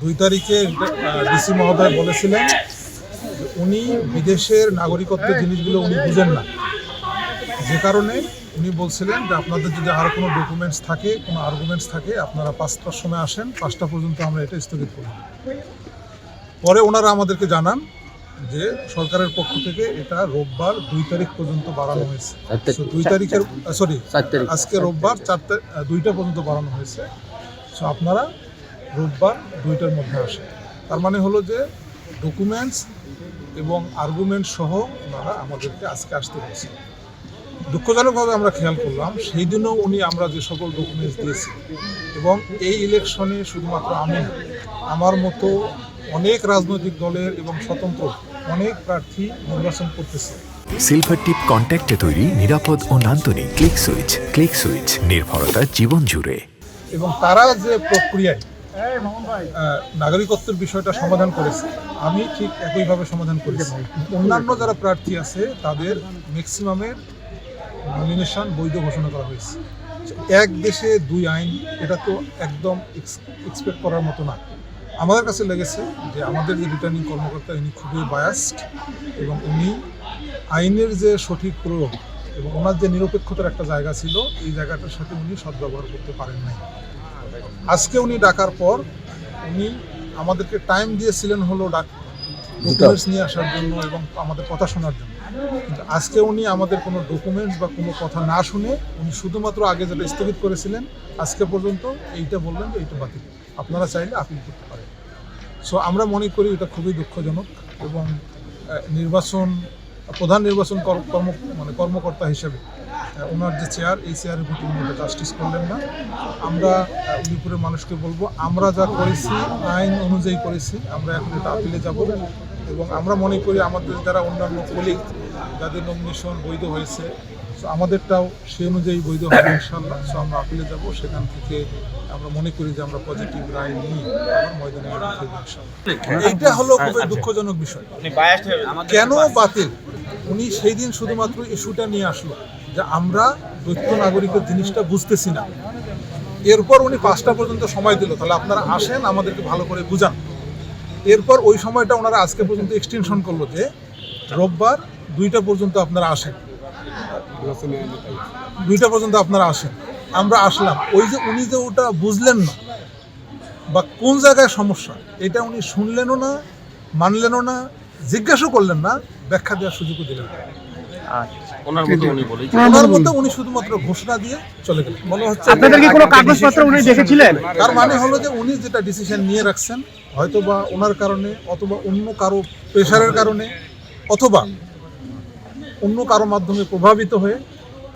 দুই তারিখে ডিসি মহোদয় বলেছিলেন উনি বিদেশের নাগরিকত্বের জিনিসগুলো উনি বুঝেন না। যে কারণে উনি বলছিলেন যে আপনাদের যদি আরও কোনো ডকুমেন্টস থাকে কোনো আর্গুমেন্টস থাকে আপনারা পাঁচটার সময় আসেন পাঁচটা পর্যন্ত আমরা এটা স্থগিত করি। পরে ওনারা আমাদেরকে জানান যে সরকারের পক্ষ থেকে এটা রোববার দুই তারিখ পর্যন্ত বাড়ানো হয়েছে। চার দুই তারিখের সরি আজকে রোববার চারটা দুইটা পর্যন্ত বাড়ানো হয়েছে। সো আপনারা রোববার দুইটার মধ্যে আসে। তার মানে হলো যে ডকুমেন্টস এবং আর্গুমেন্ট সহ ওনারা আমাদেরকে আজকে আসতে বলছে। দুঃখজনকভাবে আমরা খেয়াল করলাম সেই দিনও উনি আমরা যে সকল ডকুমেন্টস দিয়েছি এবং এই ইলেকশনে শুধুমাত্র আমি আমার মতো অনেক রাজনৈতিক দলের এবং স্বতন্ত্র অনেক প্রার্থী নির্বাচন করতেছে। সিলভার টিপ কন্ট্যাক্টে তৈরি নিরাপদ ও নান্দনিক ক্লিক সুইচ ক্লিক সুইচ নির্ভরতা জীবন জুড়ে। এবং তারা যে প্রক্রিয়ায় নাগরিকত্বের বিষয়টা সমাধান করেছে। আমি ঠিক একইভাবে সমাধান করেছি। অন্যান্য যারা প্রার্থী আছে, তাদের ম্যাক্সিমামের নমিনেশন বৈধ ঘোষণা করা হয়েছে। এক দেশে দুই আইন, এটা তো একদম এক্সপেক্ট করার মতো না। আমাদের কাছে লেগেছে যে আমাদের যে রিটার্নিং কর্মকর্তা, ইনি খুবই বায়াসড এবং উনি আইনের যে সঠিক প্রয়োগ এবং ওনার যে নিরপেক্ষতার একটা জায়গা ছিল, এই জায়গাটার সাথে উনি সদ্ব্যবহার করতে পারেন নাই। আজকে উনি ডাকার পর উনি আমাদেরকে টাইম দিয়েছিলেন হলো ডাক ডকুমেন্টস নিয়ে আসার জন্য এবং আমাদের কথা শোনার জন্য। কিন্তু আজকে উনি আমাদের কোনো ডকুমেন্টস বা কোনো কথা না শুনে উনি শুধুমাত্র আগে যেটা স্থগিত করেছিলেন আজকে পর্যন্ত এইটা বললেন যে এইটা বাতিল। আপনারা চাইলে আপিল করতে পারেন। সো আমরা মনে করি এটা খুবই দুঃখজনক এবং নির্বাচন প্রধান নির্বাচন কর্ম মানে কর্মকর্তা হিসেবে ওনার যে চেয়ার এই চেয়ারের প্রতি উনি জাস্টিস করলেন না। আমরা উলিপুরের মানুষকে বলব আমরা যা করেছি আইন অনুযায়ী করেছি আমরা এখন এটা আপিলে যাব। এবং আমরা মনে করি আমাদের যারা অন্যান্য কলিগ যাদের নমিনেশন বৈধ হয়েছে সো আমাদেরটাও সেই অনুযায়ী বৈধ হবে ইনশাল্লাহ সো আমরা আপিলে যাব সেখান থেকে আমরা মনে করি যে আমরা পজিটিভ রায় নিয়ে আবার ময়দানে এইটা হলো খুবই দুঃখজনক বিষয়। কেন বাতিল? উনি সেই দিন শুধুমাত্র ইস্যুটা নিয়ে আসলো। যে আমরা দ্বৈত নাগরিকের জিনিসটা বুঝতেছি না। এরপর উনি পাঁচটা পর্যন্ত সময় দিল। তাহলে আপনারা আসেন, আমাদেরকে ভালো করে বুঝান। এরপর ওই সময়টা ওনারা আজকে পর্যন্ত এক্সটেনশন করল যে, রোববার দুইটা পর্যন্ত আপনারা আসেন। দুইটা পর্যন্ত আপনারা আসেন। আমরা আসলাম। ওই যে উনি যে ওটা বুঝলেন না, বা কোন জায়গায় সমস্যা, এটা উনি শুনলেনও না, মানলেনও না জিজ্ঞাসা করলেন না, ব্যাখ্যা দেওয়ার সুযোগও দিলেন না। ওনার মতো উনি বলেই ওনার মধ্যে উনি শুধুমাত্র ঘোষণা দিয়ে চলে গেলেন। মনে হচ্ছে আপনাদের কি কোনো কাগজপত্র উনি দেখেছিলেন? তার মানে হলো যে উনি যেটা ডিসিশন নিয়ে রাখছেন হয়তো বা ওনার কারণে অথবা অন্য কারও প্রেশারের কারণে অথবা অন্য কারও মাধ্যমে প্রভাবিত হয়ে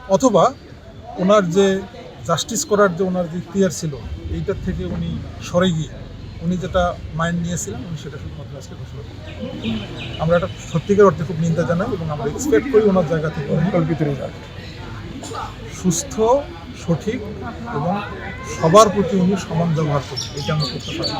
অথবা ওনার যে জাস্টিস করার যে ওনার যে ইতিহার ছিল এইটার থেকে উনি সরে গিয়ে উনি যেটা মাইন্ড নিয়েছিলেন, উনি সেটা শুধুমাত্র আজকে ঘোষণা করেন আমরা এটা সত্যিকার অর্থে খুব নিন্দা জানাই এবং আমরা এক্সপেক্ট করি ওনার জায়গা থেকে উনি সুস্থ, সঠিক এবং সবার প্রতি উনি সমান ব্যবহার করবেন এটা আমরা করতে পারি